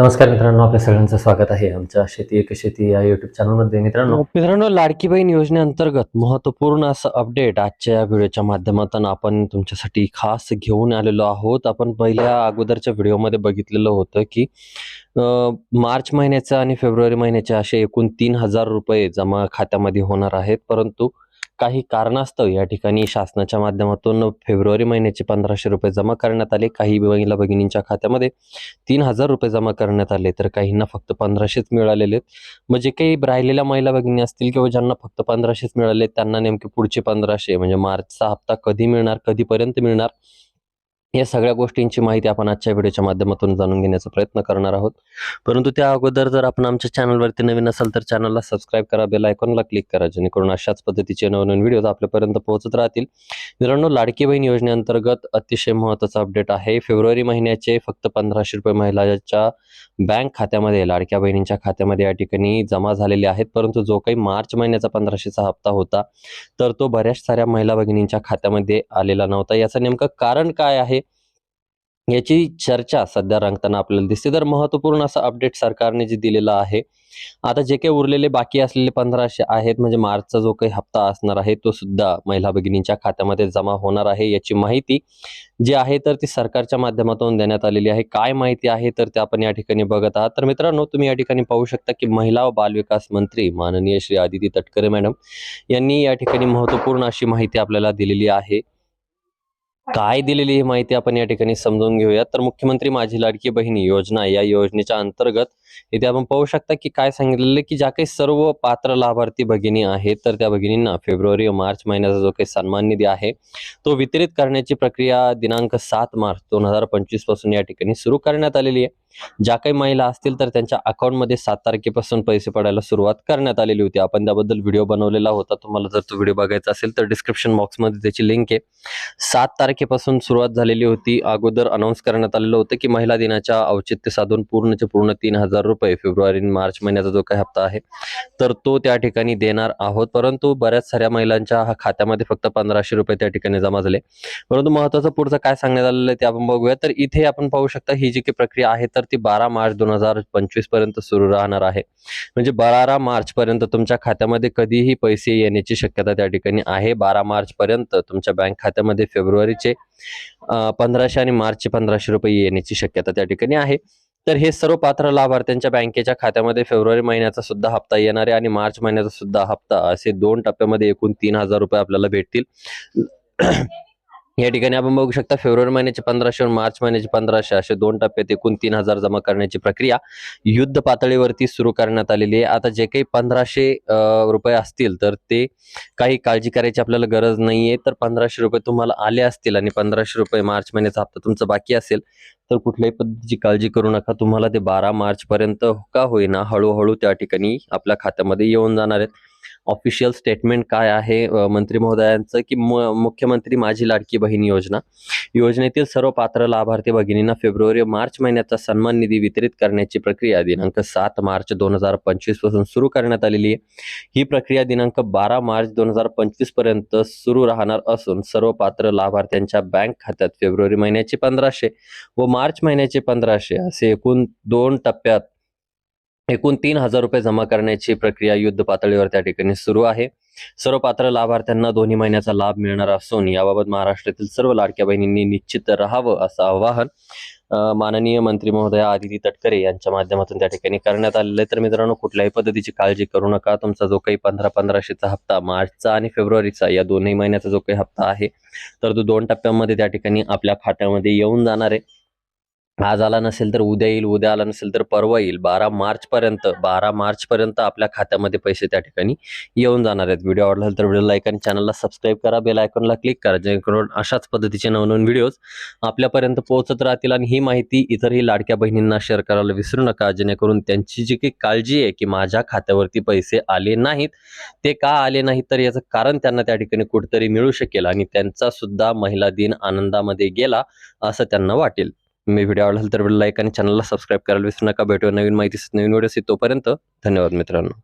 नमस्कार मित्रांनो आपल्या सगळ्यांचं स्वागत आहे आमच्या शेती एक शेती या युट्यूब चॅनलमध्ये मित्रांनो हो, मित्रांनो लाडकी बहीण योजनेअंतर्गत महत्त्वपूर्ण असं अपडेट आजच्या या व्हिडिओच्या माध्यमातून आपण तुमच्यासाठी खास घेऊन आलेलो आहोत. आपण पहिल्या अगोदरच्या व्हिडिओमध्ये बघितलेलं होतं की मार्च महिन्याचं आणि फेब्रुवारी महिन्याचे असे एकूण तीन हजार रुपये जमा खात्यामध्ये होणार आहेत. परंतु काही कारणास्तव या ठिकाणी शासनाच्या माध्यमातून फेब्रुवारी महिन्याचे पंधराशे रुपये जमा करण्यात आले. काही महिला भगिनींच्या खात्यामध्ये तीन हजार रुपये जमा करण्यात आले. तर काहींना फक्त पंधराशेच मिळालेले आहेत. म्हणजे काही राहिलेल्या महिला भगिनी असतील किंवा ज्यांना फक्त पंधराशेच मिळाले त्यांना नेमके पुढचे पंधराशे म्हणजे मार्चचा हप्ता कधी मिळणार कधीपर्यंत मिळणार या सगळ्या गोष्टींची माहिती आपण आजच्या व्हिडिओच्या माध्यमातून जाणून घेण्याचा प्रयत्न करणार आहोत. परंतु त्या अगोदर जर आपण आमच्या चॅनलवरती नवीन असाल तर चॅनलला सबस्क्राईब करा बेल आयकॉनला क्लिक करा जेणेकरून अशाच पद्धतीचे नवनवीन व्हिडिओ आपल्यापर्यंत पोहोचत राहतील. मित्रांनो लाडकी बहीण योजनेअंतर्गत अतिशय महत्त्वाचा अपडेट आहे. फेब्रुवारी महिन्याचे फक्त पंधराशे रुपये महिलाच्या बँक खात्यामध्ये लाडक्या बहिणींच्या खात्यामध्ये या ठिकाणी जमा झालेले आहेत. परंतु जो काही मार्च महिन्याचा पंधराशेचा हप्ता होता तर तो बऱ्याच साऱ्या महिला भगिनींच्या खात्यामध्ये आलेला नव्हता. याचं नेमकं कारण काय आहे? याची चर्चा सध्या रंगताना आपल्याला दिसते. तर महत्त्वपूर्ण असं अपडेट सरकारने जे दिलेलं आहे आता जे काही उरलेले बाकी असलेले पंधराशे आहेत म्हणजे मार्चचा जो काही हप्ता असणार आहे तो सुद्धा महिला भगिनींच्या खात्यामध्ये जमा होणार आहे याची माहिती जी आहे तर ती सरकारच्या माध्यमातून देण्यात आलेली आहे. काय माहिती आहे तर ते आपण या ठिकाणी बघत आहात. तर मित्रांनो तुम्ही या ठिकाणी पाहू शकता की महिला व बालविकास मंत्री माननीय श्री आदिती तटकरे मॅडम यांनी या ठिकाणी महत्त्वपूर्ण अशी माहिती आपल्याला दिलेली आहे. काय दिलेली ही माहिती आपण या ठिकाणी समजून घेऊया तर मुख्यमंत्री माझी लाडकी बहिणी योजना या योजनेच्या अंतर्गत इथे आपण पाहू शकता की काय सांगितलेलं की ज्या काही सर्व पात्र लाभार्थी भगिनी आहेत तर त्या भगिनींना फेब्रुवारी व मार्च महिन्याचा जो काही सन्मान निधी आहे तो वितरित करण्याची प्रक्रिया दिनांक सात मार्च दोन हजार पंचवीसपासून या ठिकाणी सुरू करण्यात आलेली आहे. ज्या काही महिला असतील तर त्यांच्या अकाउंटमध्ये सात तारखेपासून पैसे पडायला सुरुवात करण्यात आलेली होती. आपण त्याबद्दल व्हिडिओ बनवलेला होता. तुम्हाला जर तो व्हिडिओ बघायचा असेल तर डिस्क्रिप्शन बॉक्समध्ये त्याची लिंक आहे. सात तारखेपासून सुरुवात झालेली होती. अगोदर अनाऊन्स करण्यात आलेलं होतं की महिला दिनाच्या औचित्य साधून पूर्णचे पूर्ण तीन हजार रुपये फेब्रुवारी मार्च महिन्याचा जो काही हप्ता आहे तर तो त्या ठिकाणी देणार आहोत. परंतु बऱ्याच साऱ्या महिलांच्या खात्यामध्ये फक्त पंधराशे रुपये त्या ठिकाणी जमा झाले. परंतु महत्वाचं पुढचं काय सांगण्यात आलेलं आहे ते आपण बघूया. तर इथे आपण पाहू शकता ही जी काही प्रक्रिया आहे तर तर ती बारा मार्च दोन हजार पंचवीसपर्यंत सुरू राहणार आहे. म्हणजे बारा मार्च पर्यंत तुमच्या खात्यामध्ये कधीही पैसे येण्याची शक्यता त्या ठिकाणी आहे. बारा मार्च पर्यंत तुमच्या बँक खात्यामध्ये फेब्रुवारीचे पंधराशे आणि मार्चचे पंधराशे रुपये येण्याची शक्यता त्या ठिकाणी आहे. तर हे सर्व पात्र लाभार्थ्यांच्या बँकेच्या खात्यामध्ये फेब्रुवारी महिन्याचा सुद्धा हप्ता येणार आहे आणि मार्च महिन्याचा सुद्धा हप्ता असे दोन टप्प्यामध्ये एकूण तीन हजार रुपये आपल्याला भेटतील. या ठिकाणी आपण बघू शकता फेब्रुवारी महिन्याचे पंधराशे मार्च महिन्याचे पंधराशे असे दोन टप्प्यात एकूण तीन हजार जमा करण्याची प्रक्रिया युद्ध पातळीवरती सुरू करण्यात आलेली आहे. आता जे काही पंधराशे रुपये असतील तर ते काही काळजी करायची आपल्याला गरज नाहीये. तर पंधराशे रुपये तुम्हाला आले असतील आणि पंधराशे रुपये मार्च महिन्याचा हप्ता तुमचा बाकी असेल तर कुठल्याही पद्धतीची काळजी करू नका. तुम्हाला ते बारा मार्च पर्यंत का होईना हळूहळू त्या ठिकाणी आपल्या खात्यामध्ये येऊन जाणार आहेत. ऑफिशियल स्टेटमेंट काय आहे मंत्री महोदयांचं की मुख्यमंत्री माझी लाडकी बहीण योजना? योजनेतील सर्व पात्र लाभार्थी भगिनींना फेब्रुवारी मार्च महिन्याचा सन्मान निधी वितरित करण्याची प्रक्रिया दिनांक सात मार्च दोन हजार पंचवीसपासून सुरू करण्यात आलेली आहे. ही प्रक्रिया दिनांक बारा मार्च दोन हजार पंचवीसपर्यंत सुरू राहणार असून सर्व पात्र लाभार्थ्यांच्या बँक खात्यात फेब्रुवारी महिन्याचे पंधराशे व मार्च महिन्याचे पंधराशे असे एकूण दोन टप्प्यात एकूण तीन हजार रुपये जमा करण्याची प्रक्रिया युद्ध पातळीवर त्या ठिकाणी सुरू आहे. सर्व पात्र लाभार्थ्यांना दोन्ही महिन्याचा लाभ मिळणार असून याबाबत महाराष्ट्रातील सर्व लाडक्या बहिणींनी निश्चित राहावं असं आवाहन माननीय मंत्री महोदया आदिती तटकरे यांच्या माध्यमातून त्या ठिकाणी करण्यात आलेलं आहे. तर मित्रांनो कुठल्याही पद्धतीची काळजी करू नका. तुमचा जो काही पंधरा पंधराशेचा हप्ता मार्चचा आणि फेब्रुवारीचा या दोन्ही महिन्याचा जो काही हप्ता आहे तर तो दोन टप्प्यांमध्ये त्या ठिकाणी आपल्या खात्यामध्ये येऊन जाणार आहे. आज आला नसेल तर उद्या येईल उद्या आला नसेल तर परवा येईल. बारा मार्चपर्यंत बारा मार्चपर्यंत आपल्या खात्यामध्ये पैसे त्या ठिकाणी येऊन जाणार आहेत. व्हिडिओ आवडला तर व्हिडिओ लाईक आणि चॅनलला सबस्क्राईब करा. बेल आयकॉनला क्लिक करा. जेणेकरून अशाच पद्धतीचे नवनवीन व्हिडिओज आपल्यापर्यंत पोहोचत राहतील आणि ही माहिती इतरही लाडक्या बहिणींना शेअर करायला विसरू नका. जेणेकरून त्यांची जी काही काळजी आहे की माझ्या खात्यावरती पैसे आले नाहीत ते का आले नाहीत तर याचं कारण त्यांना त्या ठिकाणी कुठेतरी मिळू शकेल आणि त्यांचा सुद्धा महिला दिन आनंदामध्ये गेला असं त्यांना वाटेल. मी व्हिडिओ आवडला असेल तर लाईक आणि चॅनलला सबस्क्राईब करायला विसरू नका. भेटूया नवीन माहिती नवीन व्हिडिओ तोपर्यंत धन्यवाद मित्रांनो.